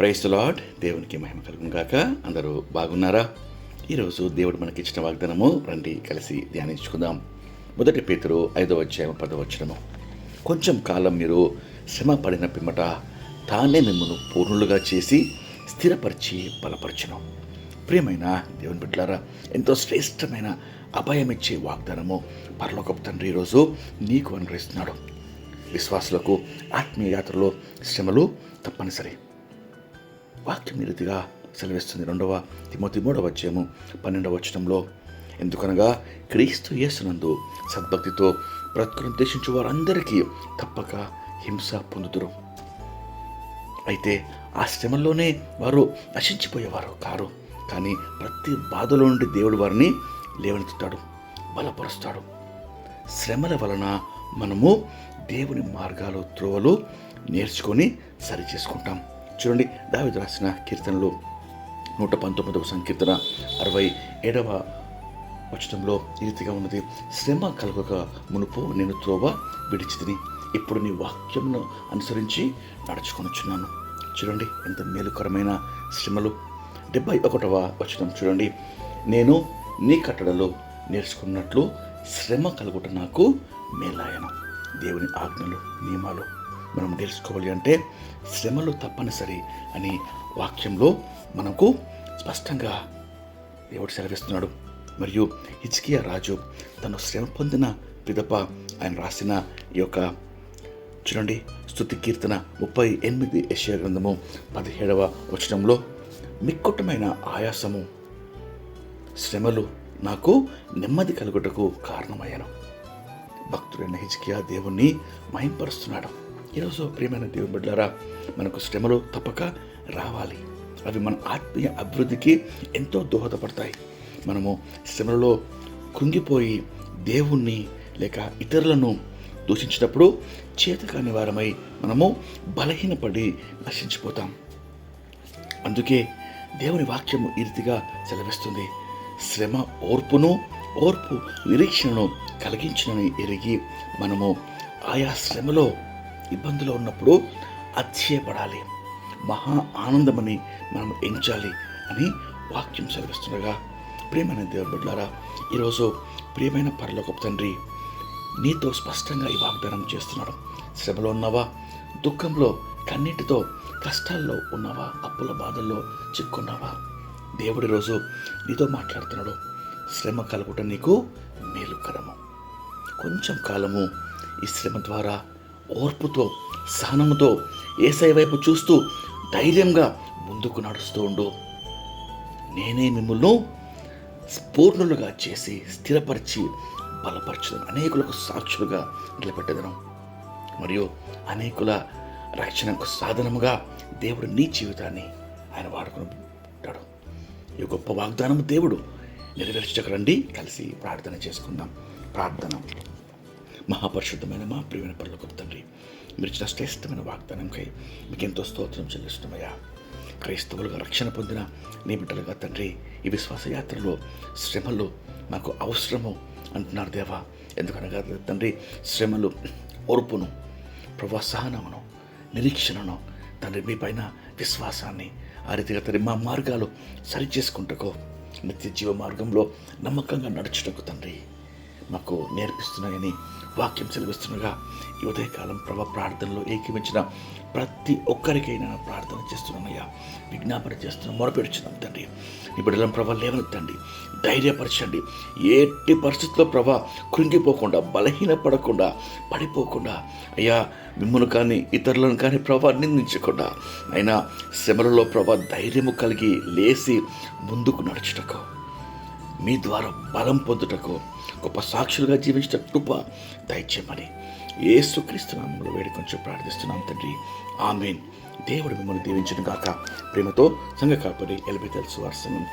Price lord దేవునికి మహిమ కలుగును గాక అందరూ బాగున్నారా? ఈరోజు దేవుడు మనకి ఇచ్చిన వాగ్దానము రండి కలిసి ధ్యానించుకుందాం. మొదటి పేతురు ఐదవ అధ్యాయం పదవచనము కొంచెం కాలం మీరు శ్రమ పడిన పిమ్మట తానే మిమ్మల్ని పూర్ణులుగా చేసి స్థిరపరిచి బలపరచను. ప్రియమైన దేవుని బిడ్డలారా ఎంతో శ్రేష్టమైన అభయమిచ్చే వాగ్దానము పరలోకపు తండ్రి ఈరోజు నీకు అనుగ్రహిస్తున్నాడు. విశ్వాసులకు ఆత్మీయ యాత్రలో శ్రమలు తప్పనిసరి. వాక్యం ఈ రీతిగా సెలవిస్తుంది రెండవ తిమోతి మూడవ అధ్యాయము పన్నెండవ వచనంలో. ఎందుకనగా క్రీస్తు యేసునందు సద్భక్తితో బ్రతుకును ఉద్దేశించు వారందరికీ తప్పక హింస పొందుతురు అయితే ఆ శ్రమల్లోనే వారు నశించిపోయేవారు కారు. కానీ ప్రతి బాధలో నుండి దేవుడు వారిని లేవనెత్తుతాడు బలపరుస్తాడు. శ్రమల వలన మనము దేవుని మార్గాలు త్రోవలు నేర్చుకొని సరి చేసుకుంటాం. చూడండి దావిద రాసిన కీర్తనలు. నూట పంతొమ్మిదవ సంకీర్తన అరవై ఏడవ వచనంలో ఈ రీతిగా ఉన్నది. శ్రమ కలగక మునుపు నేను త్రోవ విడిచితిని ఇప్పుడు నీ వాక్యంను అనుసరించి నడుచుకొనుచున్నాను. చూడండి ఎంత మేలుకరమైన శ్రమలు. డెబ్బై ఒకటవ వచనం చూడండి. నేను నీ కట్టడలో నేర్చుకున్నట్లు శ్రమ కలుగుట నాకు మేలాయను. దేవుని ఆజ్ఞలు నియమాలు మనం నేర్చుకోవాలి అంటే శ్రమలు తప్పనిసరి అని వాక్యంలో మనకు స్పష్టంగా దేవుడు సెలవిస్తున్నాడు. మరియు హిచ్కియా రాజు తను శ్రమ పొందిన పిదప ఆయన రాసిన ఈ యొక్క చూడండి స్థుతి కీర్తన ముప్పై ఎనిమిది యశ్యా గ్రంథము పదిహేడవ వచనంలో మిక్కుటమైన ఆయాసము శ్రమలు నాకు నెమ్మది కలుగుటకు కారణమయ్యాను. భక్తుడైన హిజ్కియా దేవుణ్ణి మహింపరుస్తున్నాడు. ఈరోజు ప్రియమైన దేవుని మనకు శ్రమలు తప్పక రావాలి. అవి మన ఆత్మీయ అభివృద్ధికి ఎంతో దోహదపడతాయి. మనము శ్రమలలో కృంగిపోయి దేవుణ్ణి లేక ఇతరులను దూషించినప్పుడు చేతకాని వారమై మనము బలహీనపడి నశించిపోతాం. అందుకే దేవుని వాక్యము ఈ రీతిగా సెలవిస్తుంది. శ్రమ ఓర్పును ఓర్పు నిరీక్షణను కలిగించునని ఎరిగి మనము ఆయా శ్రమలో ఇబ్బందులో ఉన్నప్పుడు అతిశయపడాలి. మహా ఆనందమని మనం ఎంచాలి అని వాక్యం సెలవిస్తుండగా ప్రియమైన దేవుని బిడ్డలారా ఈరోజు ప్రియమైన పరలోకపు తండ్రి నీతో స్పష్టంగా ఈ వాగ్దానం చేస్తున్నాడు. శ్రమలో ఉన్నావా? దుఃఖంలో కన్నీటితో కష్టాల్లో ఉన్నావా? అప్పుల బాధల్లో చిక్కున్నావా? దేవుడి రోజు నీతో మాట్లాడుతున్నాడు. శ్రమ కలుగుట నీకు మేలుకరము. కొంచెం కాలము ఈ శ్రమ ద్వారా ఓర్పుతో సహనముతో ఏసై వైపు చూస్తూ ధైర్యంగా ముందుకు నడుస్తూ ఉండు. నేనే మిమ్మల్ని పూర్ణులుగా చేసి స్థిరపరిచి బలపరచడం అనేకులకు సాక్షులుగా నిలబెట్టదనం. మరియు అనేకుల రక్షణకు సాధనముగా దేవుడు నీ జీవితాన్ని ఆయన వాడుకుంటాడు. ఈ గొప్ప వాగ్దానం దేవుడు నెరవేర్చకరండి కలిసి ప్రార్థన చేసుకుందాం. ప్రార్థన. మహాపరిశుద్ధమైన మా ప్రియమైన పనులకు తండ్రి మీరు ఇచ్చిన శ్రేష్టమైన వాగ్దానంకై మీకు ఎంతో స్తోత్రం చెల్లిస్తున్నామయ్యా. క్రైస్తవులుగా రక్షణ పొందిన నీ బిడ్డలుగా తండ్రి ఈ విశ్వాస యాత్రలో శ్రమలు మాకు అవసరము అంటున్నారు దేవా. ఎందుకనగా తండ్రి శ్రమలు ఓర్పును ప్రోత్సాహనమును నిరీక్షణను తండ్రి మీ పైన విశ్వాసాన్ని ఆ రీతిగా తండ్రి మా మార్గాలు సరిచేసుకుంటకు నిత్య జీవ మార్గంలో నమ్మకంగా నడుచుటకు తండ్రి మాకు నేర్పిస్తున్నాయని వాక్యం సెలవిస్తుండగా ఈ ఉదయకాలం ప్రభ ప్రార్థనలో ఏకీవించిన ప్రతి ఒక్కరికైనా ప్రార్థన చేస్తున్నానయ్యా విజ్ఞాపన చేస్తున్నాం. మొరపెడుచున్నాం తండ్రి. ఈ బిడ్డలను ప్రభ లేవనెత్తండి. ధైర్యపరచండి. ఎట్టి పరిస్థితుల్లో ప్రభ కృంగిపోకుండా బలహీనపడకుండా పడిపోకుండా అయ్యా మిమ్మల్ని కానీ ఇతరులను కానీ ప్రభ నిందించకుండా అయినా శ్రమలలో ప్రభ ధైర్యము కలిగి లేచి ముందుకు నడుచుటకు మీ ద్వారా బలం పొందుటకు గొప్ప సాక్షులుగా జీవించిన కృప దయచేయమని ఏసుక్రీస్తు నామంలో వేడి కొంచెం ప్రార్థిస్తున్నాం తండ్రి. ఆమెన్. దేవుడు మిమ్మల్ని దీవించిన గాక ప్రేమతో సంఘ కాపరి ఎలిబెతల్ సువార్సనం